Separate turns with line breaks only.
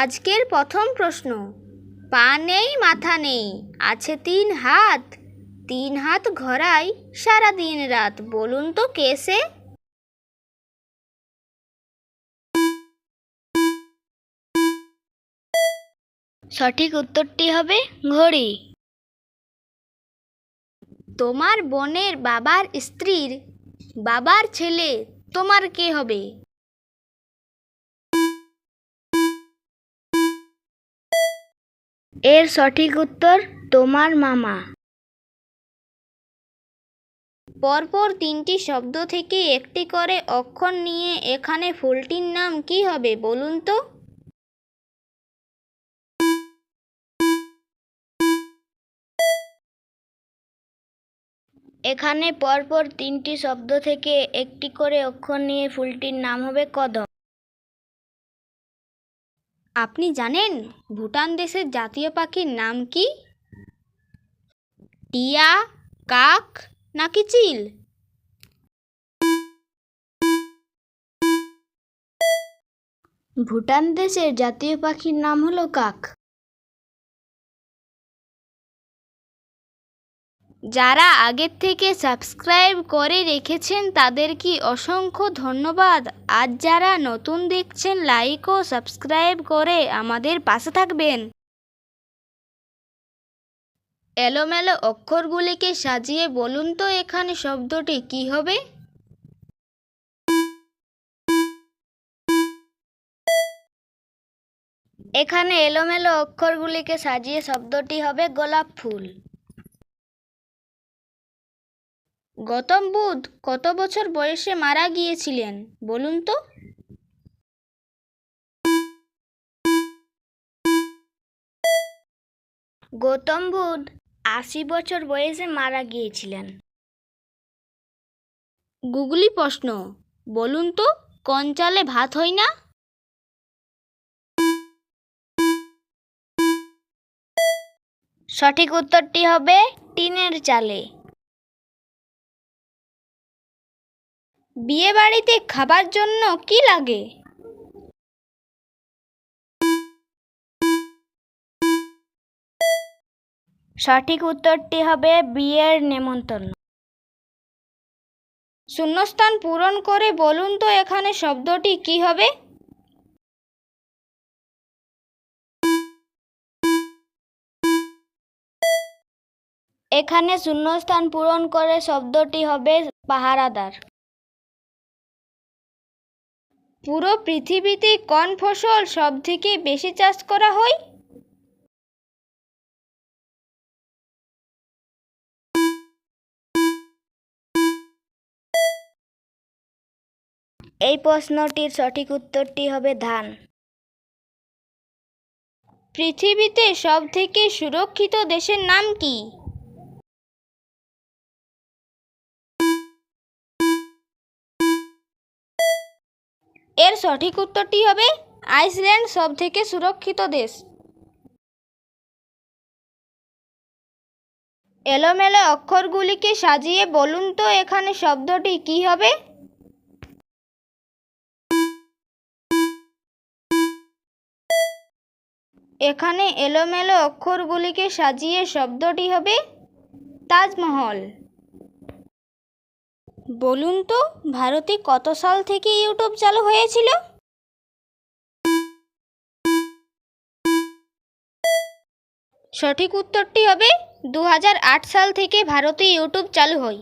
আজকের প্রথম প্রশ্ন। পা নেই মাথা নেই আছে তিন হাত। তিন হাত ঘোরায় সারা দিন রাত বলুন তো কেসে
সঠিক উত্তরটি হবে ঘড়ি।
তোমার বোনের বাবার স্ত্রীর বাবার ছেলে তোমার কে হবে?
এর সঠিক উত্তর তোমার মামা।
পরপর তিনটি শব্দ থেকে একটি করে অক্ষর নিয়ে এখানে ফুলটির নাম কি হবে বলুন তো?
এখানে পরপর তিনটি শব্দ থেকে একটি করে অক্ষর নিয়ে ফুলটির নাম হবে কদম।
আপনি জানেন ভুটান দেশের জাতীয় পাখির নাম কি? টিয়া, কাক নাকি চিল?
ভুটান দেশের জাতীয় পাখির নাম হলো কাক।
যারা আগের থেকে সাবস্ক্রাইব করে রেখেছেন তাদের কি অসংখ্য ধন্যবাদ। আজ যারা নতুন দেখছেন লাইক ও সাবস্ক্রাইব করে আমাদের পাশে থাকবেন। এলোমেলো অক্ষরগুলিকে সাজিয়ে বলুন তো এখানে শব্দটি কি হবে?
এখানে এলোমেলো অক্ষরগুলিকে সাজিয়ে শব্দটি হবে গোলাপ ফুল।
গৌতম বুধ কত বছর বয়সে মারা গিয়েছিলেন, বলুন তো?
গৌতম বুধ আশি বছর বয়সে মারা গিয়েছিলেন।
গুগলি প্রশ্ন, বলুন তো, কোন চালে ভাত হয় না?
সঠিক উত্তরটি হবে টিনের চালে।
বিয়ে বাড়িতে খাবার জন্য কি লাগে?
সঠিক উত্তরটি হবে বিয়ের নেমন্তন্ন।
শূন্যস্থান পূরণ করে বলুন তো এখানে শব্দটি কি হবে?
এখানে শূন্যস্থান পূরণ করে শব্দটি হবে পাহারাদার।
পুরো পৃথিবীতে কোন ফসল সব থেকে বেশি চাষ করা হয়?
এই প্রশ্নটির সঠিক উত্তরটি হবে ধান।
পৃথিবীতে সব থেকে সুরক্ষিত দেশের নাম কি? এর সঠিক উত্তরটি হবে আইসল্যান্ড সব থেকে সুরক্ষিত দেশ। এলোমেলো অক্ষরগুলিকে সাজিয়ে বলুন তো এখানে শব্দটি কি হবে? এখানে এলোমেলো অক্ষরগুলিকে সাজিয়ে শব্দটি হবে তাজমহল। বলুন তো, ভারতে কত সাল থেকে ইউটিউব চালু হয়েছিল? সঠিক উত্তরটি হবে দু হাজার আট সাল থেকে ভারতে ইউটিউব চালু হয়।